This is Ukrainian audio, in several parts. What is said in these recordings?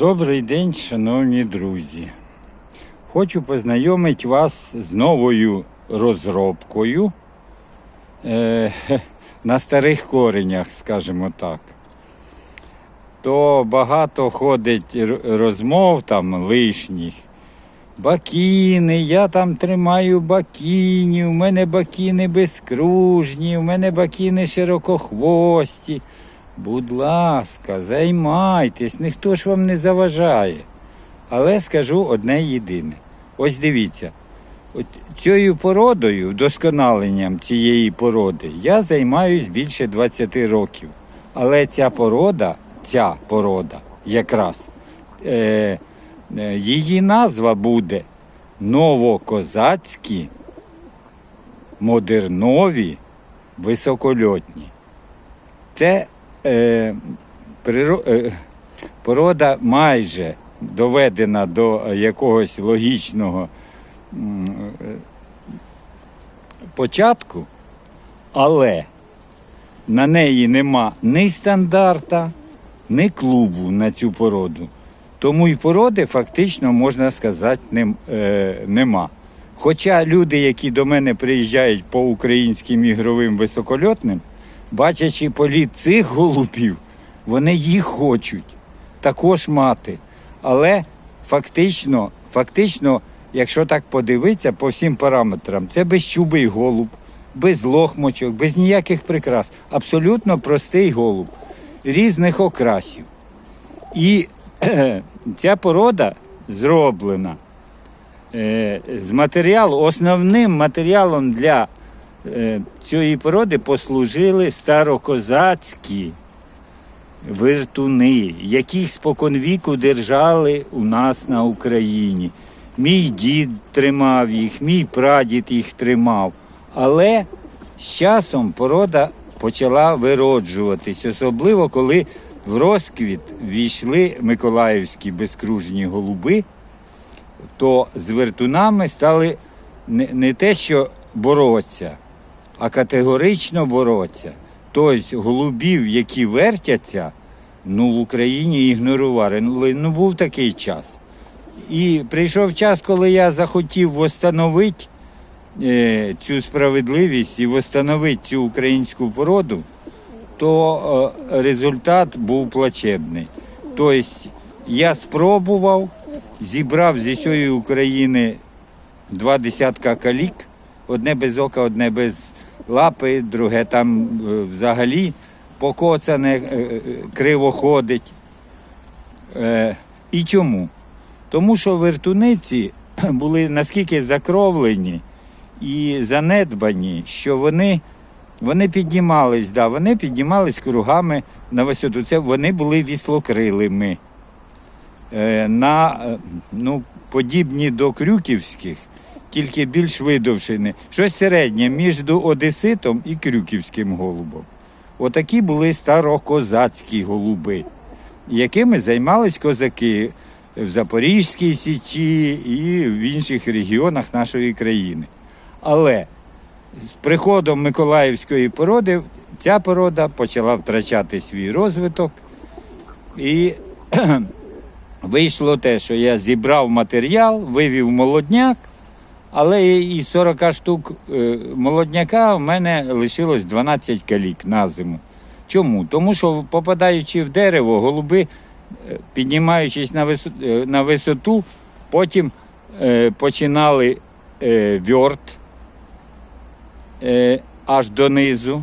Добрий день, шановні друзі. Хочу познайомити вас з новою розробкою е, на старих коренях, скажімо так. То багато ходить розмов там лишніх. Бакіни, я там тримаю бакінів, у мене бакіни безкружні, у мене бакіни широкохвості. Будь ласка, займайтесь, ніхто ж вам не заважає. Але скажу одне єдине. Ось дивіться, от цією породою, вдосконаленням цієї породи, я займаюсь більше 20 років. Але ця порода, ця порода якраз, е, е, її назва буде новокозацькі, модернові, високольотні. Це е, приро, е, порода майже доведена до якогось логічного е, початку, але на неї нема ні стандарта, ні клубу на цю породу. Тому і породи фактично можна сказати нем- е, нема. Хоча люди, які до мене приїжджають по українським ігровим високольотним, бачачи політ цих голубів, вони їх хочуть також мати. Але фактично, фактично, якщо так подивитися по всім параметрам, це безчубий голуб, без лохмочок, без ніяких прикрас. Абсолютно простий голуб різних окрасів. І ця порода зроблена е, з матеріалу, основним матеріалом для цієї породи послужили старокозацькі виртуни, яких споконвіку держали у нас на Україні. Мій дід тримав їх, мій прадід їх тримав. Але з часом порода почала вироджуватись, особливо коли в розквіт війшли миколаївські безкружні голуби, то з вертунами стали не, те, що боротися, а категорично боротися. Тобто голубів, які вертяться, ну в Україні ігнорували. Ну, Ну був такий час. І прийшов час, коли я захотів восстановити е, цю справедливість і восстановити цю українську породу, то е, результат був плачебний. Тобто я спробував, зібрав зі всієї України два десятка калік, одне без ока, одне без лапи, друге там е, взагалі покоцане, е, е, криво ходить. І чому? Тому що вертуниці були наскільки закровлені і занедбані, що вони, вони піднімались, да, вони піднімались кругами на висоту. Це вони були віслокрилими. На, ну, подібні до крюківських, тільки більш видовшені. Щось середнє між одеситом і крюківським голубом. Отакі були старокозацькі голуби, якими займались козаки в Запорізькій Січі і в інших регіонах нашої країни. Але з приходом Миколаївської породи ця порода почала втрачати свій розвиток. І вийшло те, що я зібрав матеріал, вивів молодняк, але із 40 штук е, молодняка в мене лишилось 12 калік на зиму. Чому? Тому що, попадаючи в дерево, голуби, е, піднімаючись на висоту, на висоту потім е, починали е, вьорт е, аж донизу.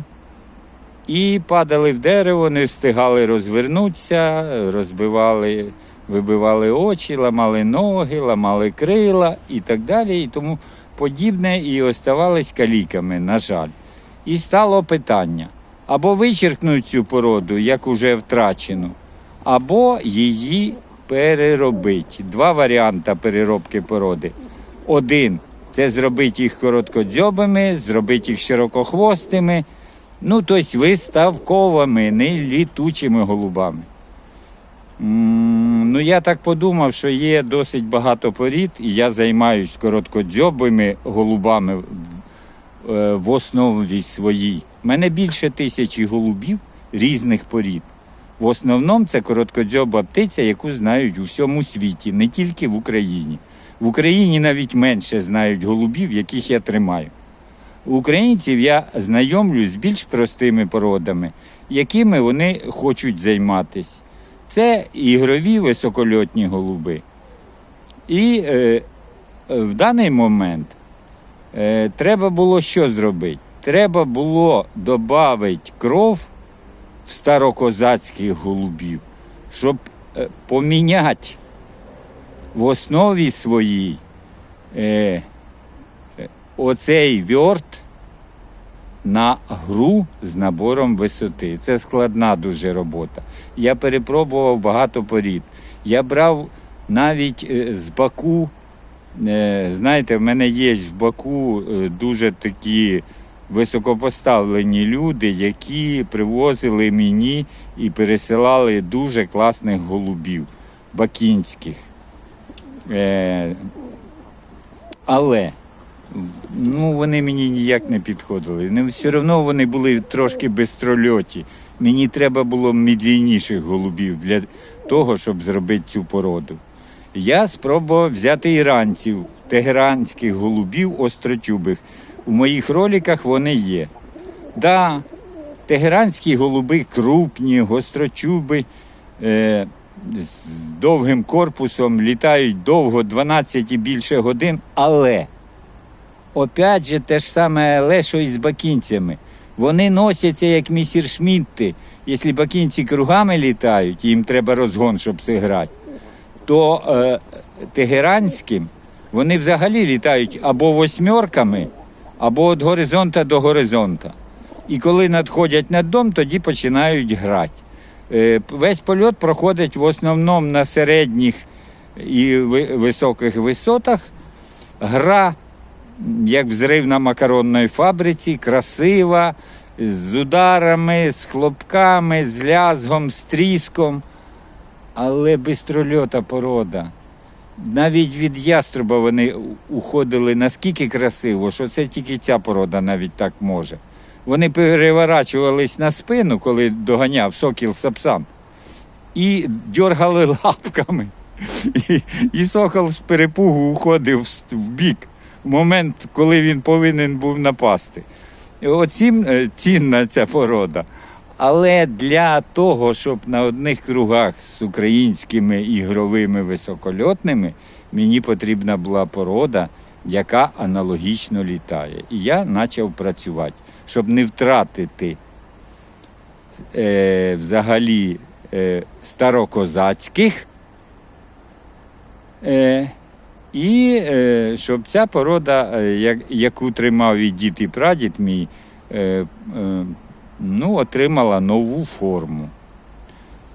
І падали в дерево, не встигали розвернутися, розбивали, вибивали очі, ламали ноги, ламали крила і так далі, і тому подібне, і оставались каліками, на жаль. І стало питання: або вичеркнуть цю породу, як уже втрачену, або її переробити. Два варіанти переробки породи. Один це зробити їх короткодзьобими, зробити їх широкохвостими. Ну, тобто виставковими, не літучими голубами. Ну, я так подумав, що є досить багато порід, і я займаюся короткодзьобими голубами в, е, основі своїй. У мене більше тисячі голубів різних порід. В основному це короткодзьоба птиця, яку знають у всьому світі, не тільки в Україні. В Україні навіть менше знають голубів, яких я тримаю. Українців я знайомлюсь з більш простими породами, якими вони хочуть займатися. Це ігрові високольотні голуби. І е, в даний момент е, треба було що зробити? Треба було додати кров в старокозацьких голубів, щоб е, поміняти в основі своїй е, е, оцей вьорт на гру з набором висоти. Це складна дуже робота. Я перепробував багато порід. Я брав навіть е, з Баку. е, Знаєте, в мене є в Баку е, дуже такі високопоставлені люди, які привозили мені і пересилали дуже класних голубів бакінських. Але ну, вони мені ніяк не підходили. Все одно вони були трошки безстрольоті. Мені треба було мідлініших голубів для того, щоб зробити цю породу. Я спробував взяти іранців, тегеранських голубів остротюбих. У моїх роликах вони є. Да, тегеранські голуби крупні, гострочуби, е, з довгим корпусом, літають довго, 12 і більше годин, але опять же те ж саме але, що і з бакінцями. Вони носяться як місіршмітти. Якщо бакінці кругами літають, їм треба розгон, щоб зіграти, то е, тегеранським вони взагалі літають або восьмерками, або від горизонта до горизонта. І коли надходять на дом, тоді починають грати. Е, Весь польот проходить в основному на середніх і високих висотах. Гра, як взрив на макаронній фабриці, красива, з ударами, з хлопками, з лязгом, з тріском. Але бистрольота порода. Навіть від яструба вони уходили наскільки красиво, що це тільки ця порода навіть так може. Вони переворачувались на спину, коли доганяв сокіл сапсан, і дьоргали лапками. І, і сокол з перепугу уходив в бік момент, коли він повинен був напасти. Оцім е, цінна ця порода. Але для того, щоб на одних кругах з українськими ігровими високольотними, мені потрібна була порода, яка аналогічно літає. І я почав працювати, щоб не втратити е, взагалі е, старокозацьких. Е, і е, щоб ця порода, е, як, яку тримав і дід і прадід мій, е, ну, отримала нову форму.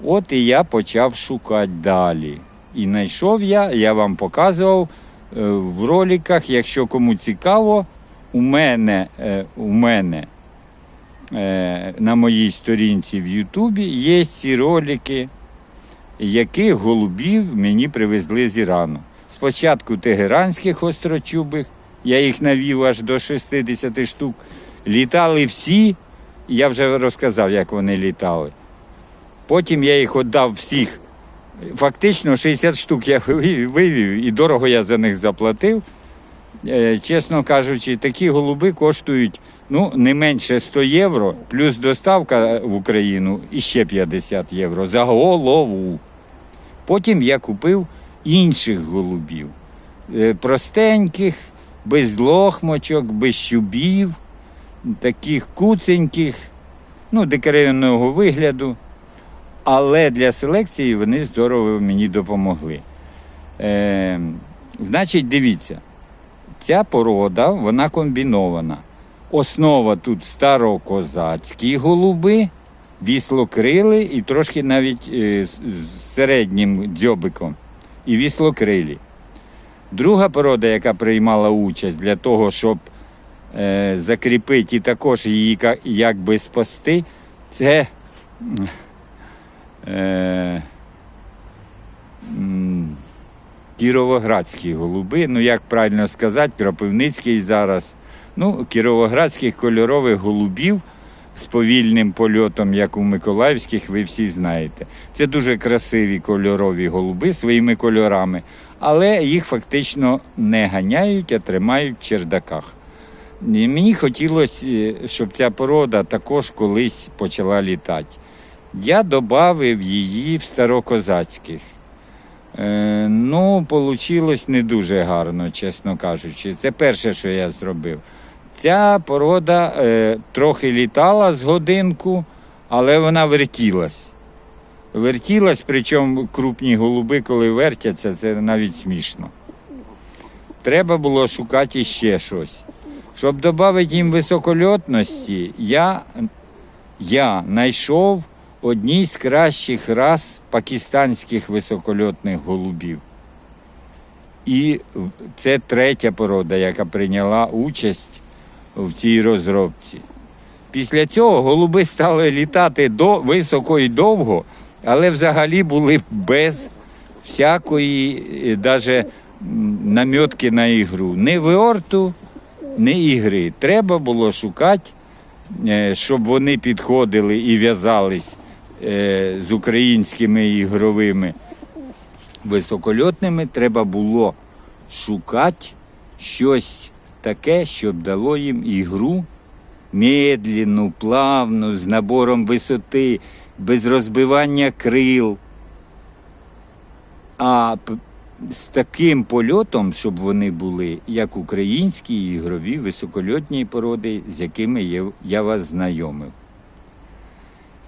От і я почав шукати далі. І знайшов я, я вам показував в роликах, якщо кому цікаво, у мене, у мене на моїй сторінці в Ютубі є ці ролики, яких голубів мені привезли з Ірану. Спочатку тегеранських острочубих, я їх навів аж до 60 штук. Літали всі, я вже розказав, як вони літали. Потім я їх віддав всіх. Фактично 60 штук я вивів, і дорого я за них заплатив. Е, Чесно кажучи, такі голуби коштують ну, не менше 100 євро, плюс доставка в Україну і ще 50 євро за голову. Потім я купив інших голубів, е, простеньких, без лохмочок, без щубів, таких куценьких, ну, декоративного вигляду. Але для селекції вони здорово мені допомогли. Е, значить, дивіться, ця порода вона комбінована. Основа тут старокозацькі голуби, віслокрили і трошки навіть е, з з середнім дзьобиком. І віслокрилі. Друга порода, яка приймала участь для того, щоб е, закріпити і також її якби спасти, це е, кіровоградські голуби. Ну, як правильно сказати, Кропивницький зараз. Ну, кіровоградських кольорових голубів з повільним польотом, як у Миколаївських, ви всі знаєте. Це дуже красиві кольорові голуби своїми кольорами, але їх фактично не ганяють, а тримають в чердаках. І мені хотілося, е, щоб ця порода також колись почала літати. Я додав її в старокозацьких. Е, ну, вийшло не дуже гарно, чесно кажучи. Це перше, що я зробив. Ця порода е, трохи літала з годинку, але вона вертілась. Вертілась, причому крупні голуби, коли вертяться, це навіть смішно. Треба було шукати ще щось. Щоб додати їм високольотності, я, я знайшов одній з кращих рас пакистанських високольотних голубів. І це третя порода, яка прийняла участь в цій розробці. Після цього голуби стали літати до, високо і довго, але взагалі були без всякої навіть намітки на ігру. Ні виорту, ні ігри. Треба було шукати, е, щоб вони підходили і в'язались е, з українськими ігровими високольотними. Треба було шукати щось таке, щоб дало їм ігру медленну, плавну, з набором висоти, без розбивання крил. А з таким польотом, щоб вони були, як українські ігрові високольотні породи, з якими я, вас знайомив.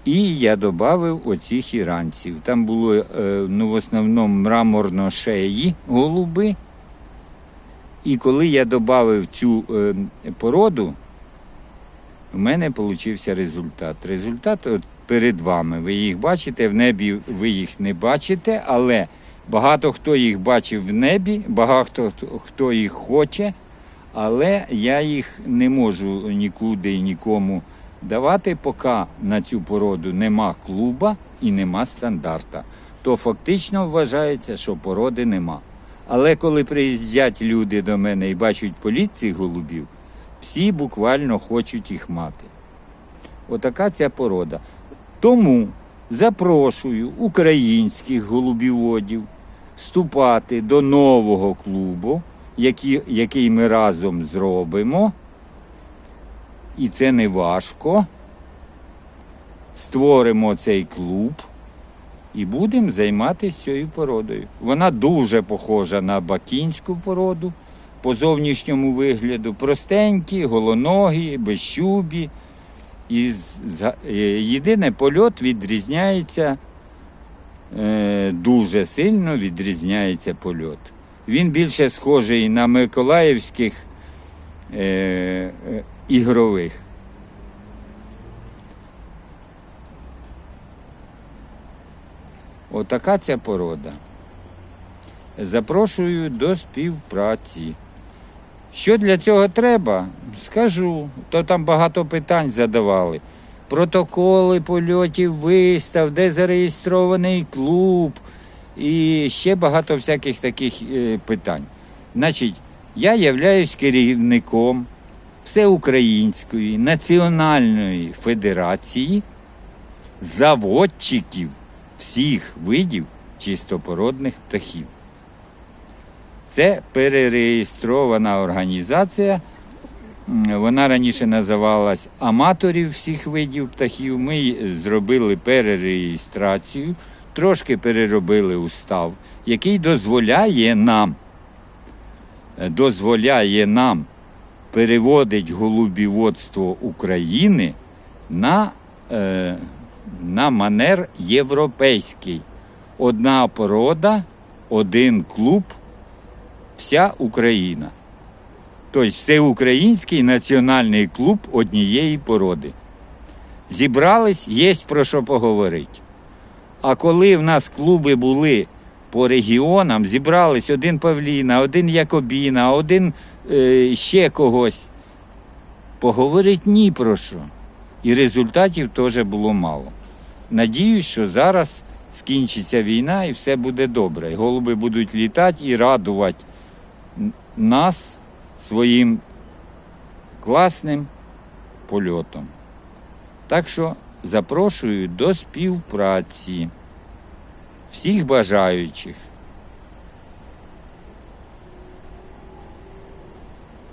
І я додав оцих іранців. Там було е, ну, в основному мраморно-шеї голуби. І коли я додав цю е, породу, у мене вийшов результат. Результат от перед вами. Ви їх бачите, в небі ви їх не бачите, але багато хто їх бачив в небі, багато хто, їх хоче, але я їх не можу нікуди і нікому давати, поки на цю породу нема клуба і нема стандарта. То фактично вважається, що породи нема. Але коли приїздять люди до мене і бачать політ цих голубів, всі буквально хочуть їх мати. Отака ця порода. Тому запрошую українських голубіводів вступати до нового клубу, який, який ми разом зробимо. І це не важко. Створимо цей клуб і будемо займатися цією породою. Вона дуже похожа на бакінську породу по зовнішньому вигляду. Простенькі, голоногі, безщубі. І е, єдине польот відрізняється е, дуже сильно відрізняється польот. Він більше схожий на миколаївських е, ігрових. Отака ця порода. Запрошую до співпраці. Що для цього треба? Скажу. То там багато питань задавали. Протоколи польотів, вистав, де зареєстрований клуб і ще багато всяких таких е, питань. Значить, я являюсь керівником Всеукраїнської національної федерації заводчиків всіх видів чистопородних птахів. Це перереєстрована організація. Вона раніше називалась аматорів всіх видів птахів. Ми зробили перереєстрацію, трошки переробили устав, який дозволяє нам, дозволяє нам переводить голубіводство України на, е, на манер європейський. Одна порода, один клуб, вся Україна. Тобто всеукраїнський національний клуб однієї породи. Зібрались, є про що поговорити. А коли в нас клуби були по регіонам, зібрались один Павліна, один Якобіна, один е, ще когось. Поговорить ні про що. І результатів теж було мало. Надіюсь, що зараз скінчиться війна і все буде добре. І голуби будуть літати і радувати нас своїм класним польотом. Так що запрошую до співпраці всіх бажаючих.